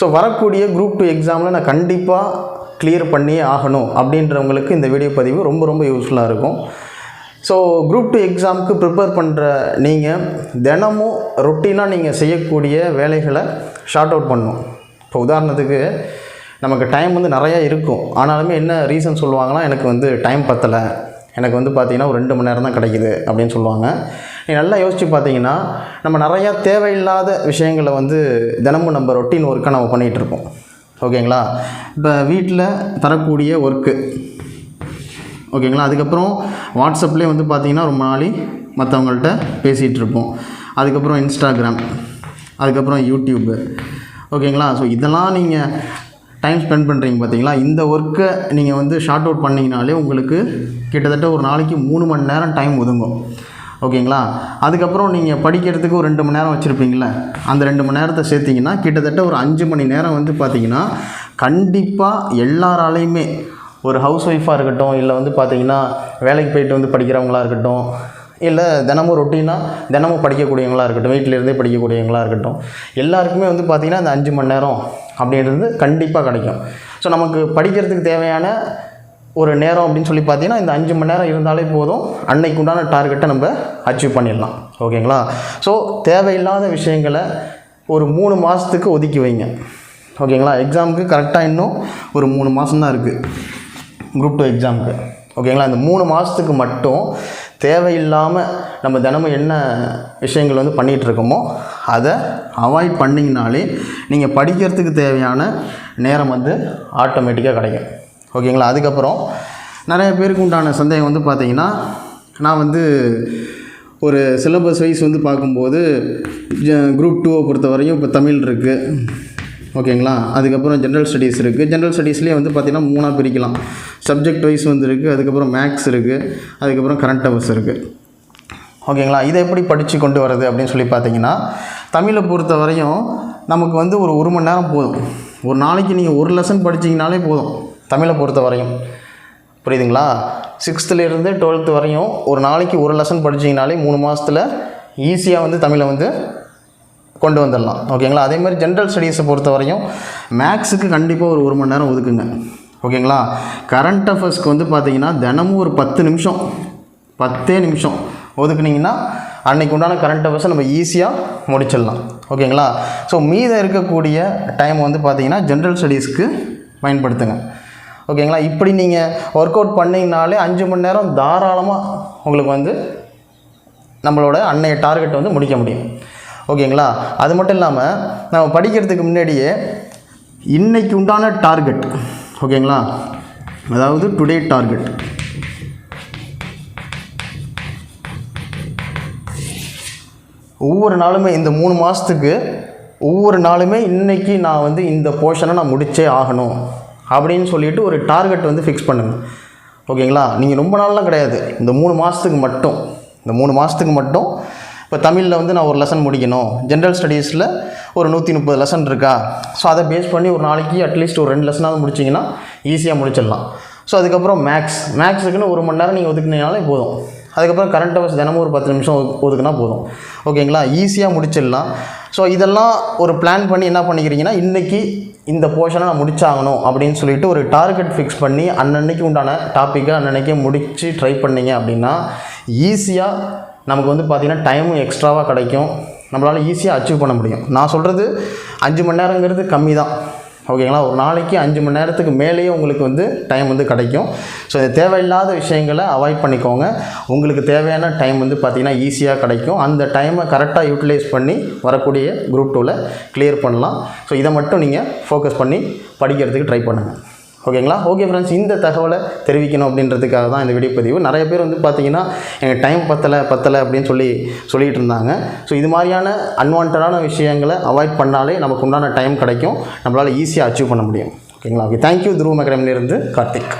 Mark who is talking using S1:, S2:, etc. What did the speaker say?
S1: So வரக்கூடிய group two எக்ஸாமில் நான் கண்டிப்பாக கிளியர் பண்ணியே ஆகணும் அப்படின்றவங்களுக்கு இந்த வீடியோ பதிவு ரொம்ப ரொம்ப யூஸ்ஃபுல்லாக இருக்கும். ஸோ குரூப் டூ எக்ஸாமுக்கு ப்ரிப்பேர் பண்ணுற நீங்கள் தினமும் ரொட்டீனாக நீங்கள் செய்யக்கூடிய வேலைகளை ஷார்ட் அவுட் பண்ணும் இப்போ உதாரணத்துக்கு நமக்கு டைம் வந்து நிறையா இருக்கும். ஆனாலுமே என்ன ரீசன் சொல்லுவாங்கன்னா எனக்கு வந்து டைம் பத்தலை. எனக்கு வந்து பார்த்திங்கன்னா ஒரு ரெண்டு மணி நேரம் தான் கிடைக்கிது அப்படின்னு சொல்லுவாங்க. நீங்கள் நல்லா யோசித்து பார்த்தீங்கன்னா நம்ம நிறையா தேவையில்லாத விஷயங்களை வந்து தினமும் நம்ம ரொட்டீன் ஒர்க்காக நம்ம பண்ணிகிட்டுருப்போம் ஓகேங்களா? இப்போ வீட்டில் தரக்கூடிய ஒர்க்கு ஓகேங்களா? அதுக்கப்புறம் வாட்ஸ்அப்லேயே வந்து பார்த்தீங்கன்னா ரொம்ப நாளி மற்றவங்கள்ட்ட பேசிகிட்டு இருப்போம். அதுக்கப்புறம் இன்ஸ்டாகிராம். அதுக்கப்புறம் யூடியூப்பு ஓகேங்களா? ஸோ இதெல்லாம் நீங்கள் டைம் ஸ்பெண்ட் பண்ணுறீங்க பார்த்தீங்களா? இந்த ஒர்க்கை நீங்கள் வந்து ஷார்ட் அவுட் பண்ணிங்கனாலே உங்களுக்கு கிட்டத்தட்ட ஒரு நாளைக்கு மூணு மணி நேரம் டைம் ஒதுங்கும். ஓகேங்களா? அதுக்கப்புறம் நீங்கள் படிக்கிறதுக்கு ஒரு ரெண்டு மணி நேரம் வச்சுருப்பீங்களே அந்த ரெண்டு மணி நேரத்தை சேர்த்திங்கன்னா கிட்டத்தட்ட ஒரு அஞ்சு மணி நேரம் வந்து பார்த்தீங்கன்னா கண்டிப்பாக எல்லாராலையுமே ஒரு ஹவுஸ் ஒய்ஃபாக இருக்கட்டும் இல்லை வந்து பார்த்தீங்கன்னா வேலைக்கு போயிட்டு வந்து படிக்கிறவங்களாக இருக்கட்டும் இல்லை தினமும் ரொட்டீனாக தினமும் படிக்கக்கூடியவங்களாக இருக்கட்டும் வீட்டிலேருந்தே படிக்கக்கூடியவங்களாக படிக்கக்கூடியவங்களா இருக்கட்டும் எல்லாருக்குமே வந்து பார்த்திங்கன்னா அந்த அஞ்சு மணி நேரம் அப்படின்றது கண்டிப்பாக கிடைக்கும். ஸோ நமக்கு படிக்கிறதுக்கு தேவையான ஒரு நேரம் அப்படின்னு சொல்லி பார்த்தீங்கன்னா இந்த அஞ்சு மணி நேரம் இருந்தாலே போதும். அன்னைக்கு உண்டான டார்கெட்டை நம்ம அச்சீவ் பண்ணிடலாம். ஓகேங்களா? ஸோ தேவையில்லாத விஷயங்களை ஒரு மூணு மாதத்துக்கு ஒதுக்கி வைங்க. ஓகேங்களா? எக்ஸாமுக்கு கரெக்டாக இன்னும் ஒரு மூணு மாதம் தான் இருக்குது குரூப் டூ எக்ஸாமுக்கு ஓகேங்களா? இந்த மூணு மாதத்துக்கு மட்டும் தேவையில்லாமல் நம்ம தினமும் என்ன விஷயங்கள் வந்து பண்ணிகிட்ருக்கோமோ அதை அவாய்ட் பண்ணிங்கனாலே நீங்கள் படிக்கிறதுக்கு தேவையான நேரம் வந்து ஆட்டோமேட்டிக்காக கிடைக்கும். ஓகேங்களா? அதுக்கப்புறம் நிறைய பேருக்கு உண்டான சந்தேகம் வந்து பார்த்தீங்கன்னா நான் வந்து ஒரு சிலபஸ் வைஸ் வந்து பார்க்கும்போது குரூப் டூவை பொறுத்த வரையும் இப்போ தமிழ் இருக்குது ஓகேங்களா? அதுக்கப்புறம் ஜென்ரல் ஸ்டடீஸ் இருக்குது ஜென்ரல் ஸ்டடீஸ்லேயே வந்து பார்த்திங்கன்னா மூணாக பிரிக்கலாம். சப்ஜெக்ட் வைஸ் வந்து இருக்குது அதுக்கப்புறம் மேக்ஸ் இருக்குது அதுக்கப்புறம் கரண்ட் அவர்ஸ் இருக்குது ஓகேங்களா? இதை எப்படி படித்து கொண்டு வர்றது அப்படின்னு சொல்லி பார்த்தீங்கன்னா தமிழை பொறுத்த வரையும் நமக்கு வந்து ஒரு ஒரு மணி நேரம் போதும். ஒரு நாளைக்கு நீங்கள் ஒரு லெசன் படிச்சீங்கனாலே போதும். தமிழை பொறுத்த வரையும். புரியுதுங்களா? சிக்ஸ்த்துலேருந்து டுவெல்த்து வரையும் ஒரு நாளைக்கு ஒரு லெசன் படிச்சீங்கனாலே மூணு மாதத்தில் ஈஸியாக வந்து தமிழை வந்து கொண்டு வந்துடலாம். ஓகேங்களா அதே மாதிரி ஜென்ரல் ஸ்டடீஸை பொறுத்த வரையும் மேக்ஸுக்கு கண்டிப்பாக ஒரு ஒரு மணி நேரம் ஒதுக்குங்க. ஓகேங்களா கரண்ட் அஃபேர்ஸ்க்கு வந்து பார்த்தீங்கன்னா தினமும் ஒரு பத்து நிமிஷம். பத்தே நிமிஷம் ஒதுக்குனீங்கன்னா அன்னைக்கு உண்டான கரண்ட் அஃபேர்ஸை நம்ம ஈஸியாக முடிச்சிடலாம். ஓகேங்களா ஸோ மீதம் இருக்கக்கூடிய டைம் வந்து பார்த்தீங்கன்னா ஜென்ரல் ஸ்டடீஸ்க்கு பயன்படுத்துங்க. ஓகேங்களா? இப்படி நீங்கள் ஒர்க் அவுட் பண்ணிங்கனாலே அஞ்சு மணி நேரம் தாராளமாக உங்களுக்கு வந்து நம்மளோட அன்னைய டார்கெட்டை வந்து முடிக்க முடியும். ஓகேங்களா? அது மட்டும் இல்லாமல் நம்ம படிக்கிறதுக்கு முன்னாடியே இன்றைக்கு உண்டான டார்கெட் ஓகேங்களா? அதாவது டுடே டார்கெட் ஒவ்வொரு நாளுமே இந்த மூணு மாதத்துக்கு ஒவ்வொரு நாளுமே இன்றைக்கி நான் வந்து இந்த போர்ஷனை நான் முடித்தே ஆகணும். அப்படின்னு சொல்லிட்டு ஒரு டார்கெட் வந்து ஃபிக்ஸ் பண்ணுங்கள் ஓகேங்களா நீங்கள் ரொம்ப நாள்லாம் கிடையாது. இந்த மூணு மாதத்துக்கு மட்டும். இந்த மூணு மாதத்துக்கு மட்டும். இப்போ தமிழில் வந்து நான் ஒரு லெசன் முடிக்கணும். ஜென்ரல் ஸ்டடீஸில் ஒரு நூற்றி முப்பது லெசன் இருக்கா? ஸோ அதை பேஸ் பண்ணி ஒரு நாளைக்கு அட்லீஸ்ட் ஒரு ரெண்டு லெசனாவது முடிச்சிங்கன்னா ஈஸியாக முடிச்சிடலாம். ஸோ அதுக்கப்புறம் மேக்ஸ் மேக்ஸுக்குன்னு ஒரு மணி நேரம் நீங்கள் ஒதுக்குனீங்கனாலே போதும். அதுக்கப்புறம் கரண்ட் அவர்ஸ் தினமும் ஒரு பத்து நிமிஷம் ஒதுக்குனா போதும். ஓகேங்களா ஈஸியாக முடிச்சிடலாம். ஸோ இதெல்லாம் ஒரு பிளான் பண்ணி என்ன பண்ணிக்கிறீங்கன்னா இன்றைக்கி இந்த போர்ஷனை நான் முடிச்சாகணும் அப்படின்னு சொல்லிட்டு ஒரு டார்கெட் ஃபிக்ஸ் பண்ணி அன்னன்னைக்கு உண்டான டாப்பிக்கை அன்னன்னைக்கே முடித்து ட்ரை பண்ணீங்க அப்படின்னா ஈஸியாக நமக்கு வந்து பார்த்திங்கன்னா டைமும் எக்ஸ்ட்ராவாக கிடைக்கும். நம்மளால் ஈஸியாக அச்சீவ் பண்ண முடியும். நான் சொல்கிறது அஞ்சு மணி நேரங்கிறது கம்மி தான் ஓகேங்களா? ஒரு நாளைக்கு அஞ்சு மணி நேரத்துக்கு மேலேயே உங்களுக்கு வந்து டைம் வந்து கிடைக்கும். ஸோ இந்த தேவையில்லாத விஷயங்களை அவாய்ட் பண்ணிக்கோங்க. உங்களுக்கு தேவையான டைம் வந்து பார்த்திங்கன்னா ஈஸியாக கிடைக்கும். அந்த டைமை கரெக்டாக யூட்டிலைஸ் பண்ணி வரக்கூடிய குரூப் டூவில் கிளியர் பண்ணலாம். ஸோ இதை மட்டும் நீங்கள் ஃபோக்கஸ் பண்ணி படிக்கிறதுக்கு ட்ரை பண்ணுங்கள் ஓகேங்களா? ஓகே ஃப்ரெண்ட்ஸ் இந்த தகவலை தெரிவிக்கணும் அப்படின்றதுக்காக தான் இந்த வீடியோ பதிவு. நிறைய பேர் வந்து பார்த்தீங்கன்னா எங்கள் டைம் பத்தலை பத்தலை அப்படின்னு சொல்லி சொல்லிகிட்டு இருந்தாங்க. ஸோ இது மாதிரியான அன்வான்டான விஷயங்களை அவாய்ட் பண்ணாலே நமக்கு உண்டான டைம் கிடைக்கும். நம்மளால் ஈஸியாக அச்சீவ் பண்ண முடியும். ஓகேங்களா? ஓகே தேங்க்யூ துருவ அகாடமிலேருந்து கார்த்திக்.